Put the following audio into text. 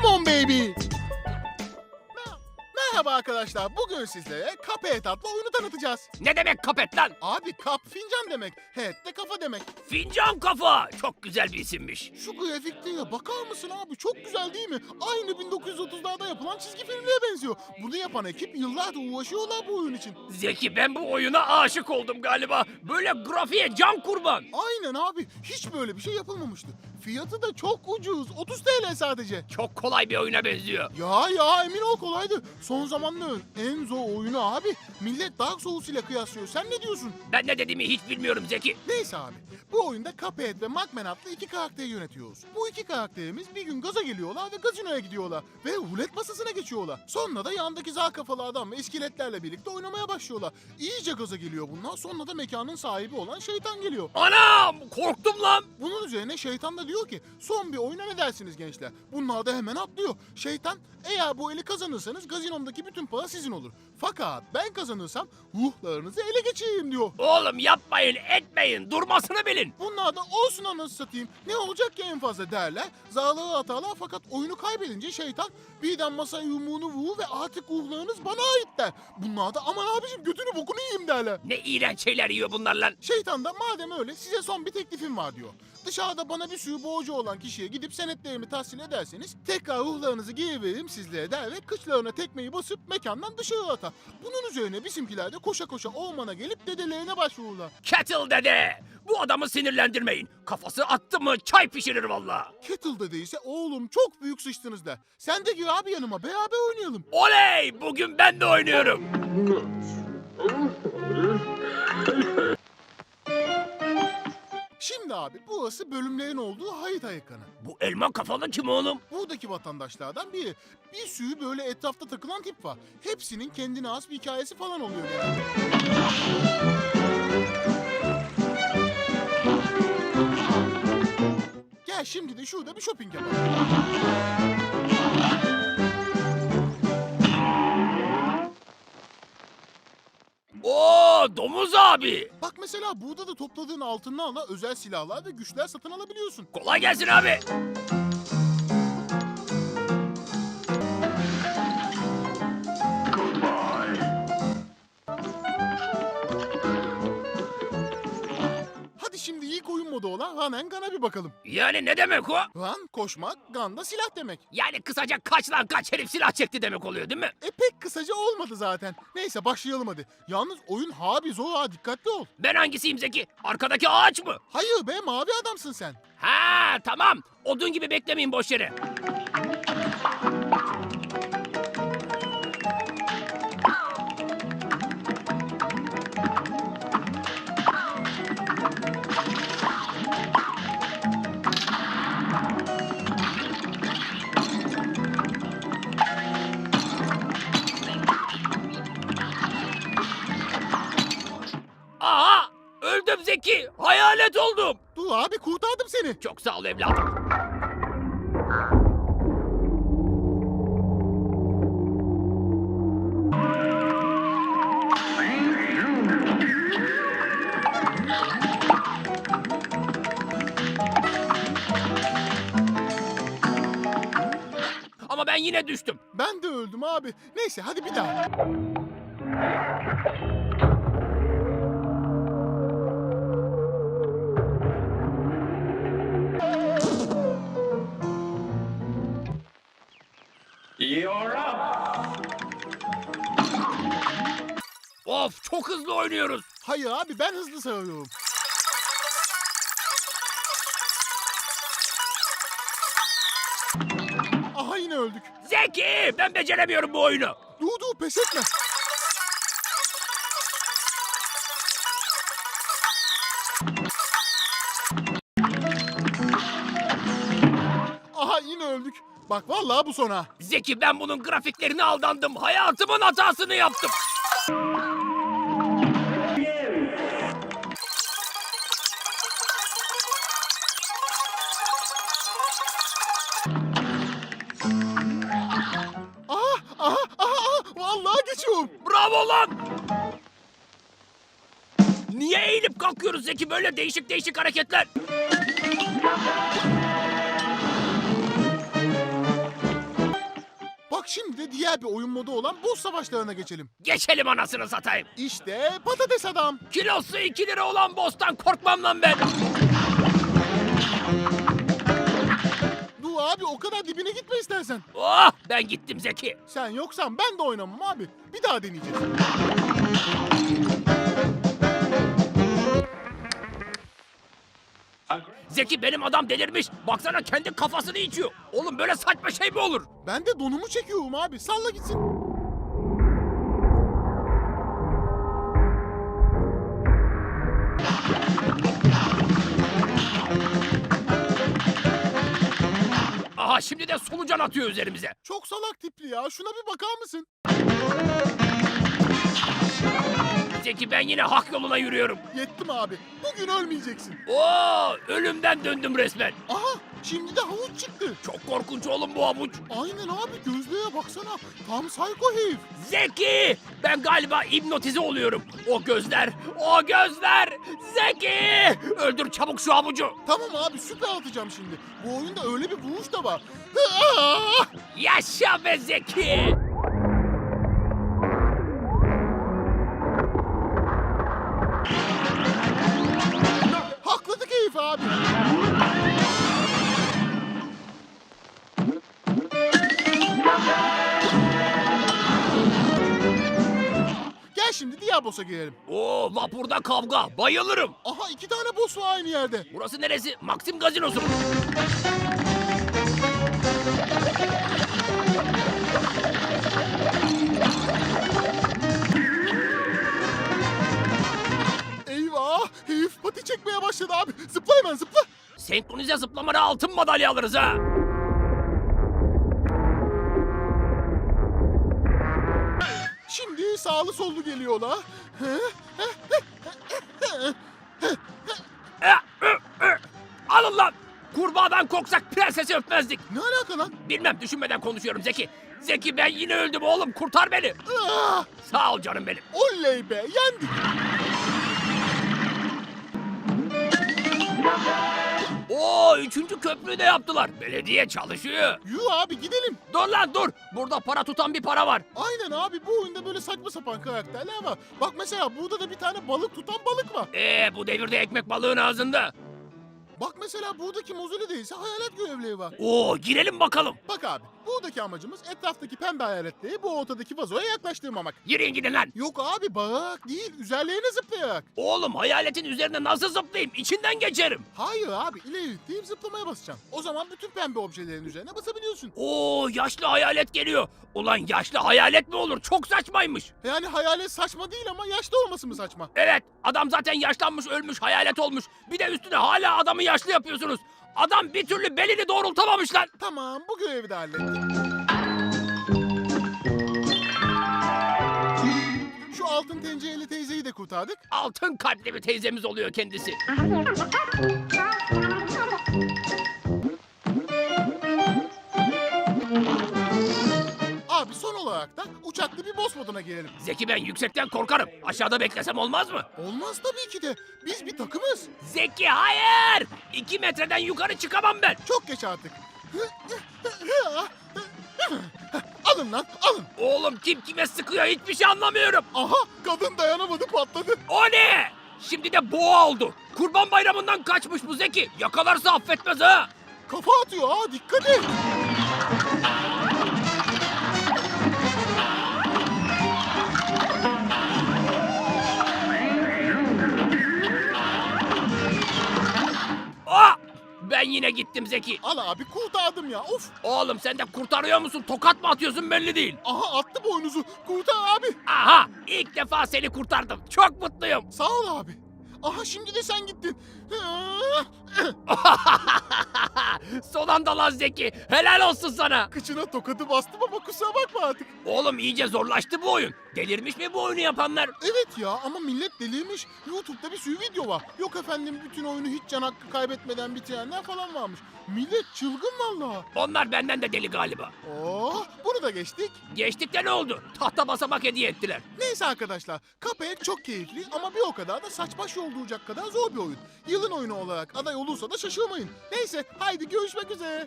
Come on baby. Mer- Merhaba arkadaşlar. Bugün sizlere Cuphead adlı oyunu tanıtacağız. Ne demek kapet lan? Abi cup fincan demek. Head de kafa demek. Fincan kafa. Çok güzel bir isimmiş. Şu grafikliğe bakar mısın abi? Çok güzel değil mi? Aynı 1930'larda yapılan çizgi filmlere benziyor. Bunu yapan ekip yıllardır uğraşıyorlar bu oyun için. Zeki ben bu oyuna aşık oldum galiba. Böyle grafiğe can kurban. Aynen abi. Hiç böyle bir şey yapılmamıştı. Fiyatı da çok ucuz. 30 TL sadece. Çok kolay bir oyuna benziyor. Ya ya emin ol kolaydı. Son zamanların en zor oyunu abi. Millet Dark Souls ile kıyaslıyor. Sen ne diyorsun? Ben ne dediğimi hiç bilmiyorum Zeki. Neyse abi. Bu oyunda Cuphead ve Magman adlı iki karakteri yönetiyoruz. Bu iki karakterimiz bir gün gaza geliyorlar ve gazinoya gidiyorlar. Ve rulet masasına geçiyorlar. Sonra da yandaki zar kafalı adam ve iskeletlerle birlikte oynamaya başlıyorlar. İyice gaza geliyor bunlar. Sonra da mekanın sahibi olan şeytan geliyor. Anam korktum lan. Bunun üzerine şeytan da diyor ki son bir oyuna ne dersiniz gençler? Bunlar da hemen atlıyor. Şeytan eğer bu eli kazanırsanız gazinomdaki bütün para sizin olur. Fakat ben kazanırsam ruhlarınızı ele geçireyim diyor. Oğlum yapmayın etmeyin durmasını bilin. Bunlar da olsun anasını satayım. Ne olacak ki en fazla derler. Zarları atarlar fakat oyunu kaybedince şeytan birden masaya yumruğunu vurur ve artık ruhlarınız bana ait der. Bunlar da aman abicim götünü bokunu yiyeyim derler. Ne iğrenç şeyler yiyor bunlar lan. Şeytan da madem öyle size son bir teklifim var diyor. Dışarıda bana bir sürü borcu olan kişiye gidip senetlerimi tahsil ederseniz tekrar ruhlarınızı geri veririm sizlere der ve kıçlarına tekmeyi basıp mekandan dışarı atar. Bunun üzerine bizimkiler de koşa koşa ormana gelip dedelerine başvururlar. Kettle dede. Bu adamı sinirlendirmeyin. Kafası attı mı çay pişirir valla. Kettle dediyse oğlum çok büyük sıçtınız der. Sen de gir abi yanıma beraber oynayalım. Oley bugün ben de oynuyorum. Abi burası bölümlerin olduğu harita ekranı. Bu elma kafalı kim oğlum? Buradaki vatandaşlardan biri. Bir sürü böyle etrafta takılan tip var. Hepsinin kendine has bir hikayesi falan oluyor yani. Gel şimdi de şurada bir shopping yapalım. Domuz abi. Bak mesela burada da topladığın altınlarla özel silahlar ve güçler satın alabiliyorsun. Kolay gelsin abi. And Gun'a bir bakalım. Yani ne demek o? Run, koşmak, gun da silah demek. Yani kısaca kaç lan kaç herif silah çekti demek oluyor değil mi? E pek kısaca olmadı zaten. Neyse başlayalım hadi. Yalnız oyun habi zor ha dikkatli ol. Ben hangisiyim Zeki? Arkadaki ağaç mı? Hayır be mavi adamsın sen. Ha tamam. Odun gibi beklemeyin boş yere. Dur abi kurtardım seni. Çok sağ ol evladım. Ama ben yine düştüm. Ben de öldüm abi. Neyse hadi bir daha. Of çok hızlı oynuyoruz. Hayır abi ben hızlı sayıyorum. Aha yine öldük. Zeki ben beceremiyorum bu oyunu. Dur dur pes etme. Aha yine öldük. Bak vallahi bu sona. Zeki ben bunun grafiklerine aldandım. Hayatımın hatasını yaptım. Aha aha aha, aha vallahi geçiyorum. Bravo lan. Niye eğilip kalkıyoruz Zeki böyle değişik değişik hareketler? Bak şimdi de diğer bir oyun modu olan boss savaşlarına geçelim. Geçelim anasını satayım. İşte patates adam. Kilosu 2 lira olan boss'tan korkmam lan ben. Du abi o kadar dibine gitme istersen. Oh ben gittim Zeki. Sen yoksan ben de oynamam abi. Bir daha deneyeceğiz. Zeki benim adam delirmiş. Baksana kendi kafasını içiyor. Oğlum böyle saçma şey mi olur? Ben de donumu çekiyorum abi. Salla gitsin. Aha şimdi de solucan atıyor üzerimize. Çok salak tipli ya. Şuna bir bakar mısın? Zeki ben yine hak yoluna yürüyorum. Yettim abi. Bugün ölmeyeceksin. Oo ölümden döndüm resmen. Aha şimdi de havuç çıktı. Çok korkunç oğlum bu avuç. Aynen abi gözlüğe baksana. Tam psycho herif. Zeki! Ben galiba hipnotize oluyorum. O gözler, o gözler! Zeki! Öldür çabuk şu avucu. Tamam abi süper atacağım şimdi. Bu oyunda öyle bir vuruş da var. Yaşa be Zeki! Şimdi diğer boss'a girelim. Oo vapurda kavga. Bayılırım. Aha iki tane boss var aynı yerde. Burası neresi? Maxim Gazinosu mu? Eyvah! Herif pati çekmeye başladı abi. Zıpla hemen zıpla. Senkronize zıplamada altın madalya alırız ha. Sağlı sollu geliyor la. Alın lan! Kurbağadan korksak prensesi öpmezdik. Ne alaka lan? Bilmem düşünmeden konuşuyorum Zeki. Zeki ben yine öldüm oğlum kurtar beni. Ah! Sağ ol canım benim. Oley be yendik. Üçüncü köprüyü de yaptılar. Belediye çalışıyor. Yuh abi gidelim. Dur lan dur. Burada para tutan bir para var. Aynen abi bu oyunda böyle saçma sapan karakterler var. Bak mesela burada da bir tane balık tutan balık var. Ee bu devirde ekmek balığın ağzında. Bak mesela buradaki mozuli değilse hayalet görevliği var. Oo girelim bakalım. Bak abi buradaki amacımız etraftaki pembe hayaletleri bu ortadaki vazoya yaklaştırmamak. Yürüyün gidin lan. Yok abi bağırarak değil üzerlerine zıplayarak. Oğlum hayaletin üzerine nasıl zıplayayım? İçinden geçerim. Hayır abi ileri deyip zıplamaya basacaksın. O zaman bütün pembe objelerin üzerine basabiliyorsun. Oo yaşlı hayalet geliyor. Ulan yaşlı hayalet mi olur? Çok saçmaymış. Yani hayalet saçma değil ama yaşlı olması mı saçma? Evet adam zaten yaşlanmış ölmüş hayalet olmuş. Bir de üstüne hala adamı yaşlı yapıyorsunuz. Adam bir türlü belini doğrultamamış lan. Tamam bu görevi de hallettik. Şu altın tencereli teyzeyi de kurtardık. Altın kalpli bir teyzemiz oluyor kendisi. moduna girelim. Zeki ben yüksekten korkarım. Aşağıda beklesem olmaz mı? Olmaz tabii ki de. Biz bir takımız. Zeki hayır! İki metreden yukarı çıkamam ben. Çok geç artık. alın lan alın. Oğlum kim kime sıkıyor hiçbir şey anlamıyorum. Aha kadın dayanamadı patladı. O ne? Şimdi de boğa oldu. Kurban bayramından kaçmış bu Zeki. Yakalarsa affetmez ha. Kafa atıyor ha dikkat et. Ben yine gittim Zeki. Al abi kurtardım ya of. Oğlum sen de kurtarıyor musun? Tokat mı atıyorsun belli değil. Aha attı boynuzu. Kurtar abi. Aha! ilk defa seni kurtardım. Çok mutluyum. Sağ ol abi. Aha şimdi de sen gittin. Son anda lan Zeki. Helal olsun sana. Kıçına tokadı bastım ama kusura bakma artık. Oğlum iyice zorlaştı bu oyun. Delirmiş mi bu oyunu yapanlar? Evet ya ama millet delirmiş. YouTube'da bir sürü video var. Yok efendim bütün oyunu hiç can hakkı kaybetmeden bitirenler falan varmış. Millet çılgın vallahi. Onlar benden de deli galiba. Oh bunu da geçtik. Geçtik de ne oldu? Tahta basamak hediye ettiler. Neyse arkadaşlar Cuphead çok keyifli ama bir o kadar da saç baş yol bulacak kadar zor bir oyun. Yılın oyunu olarak aday olursa da şaşırmayın. Neyse haydi görüşmek üzere.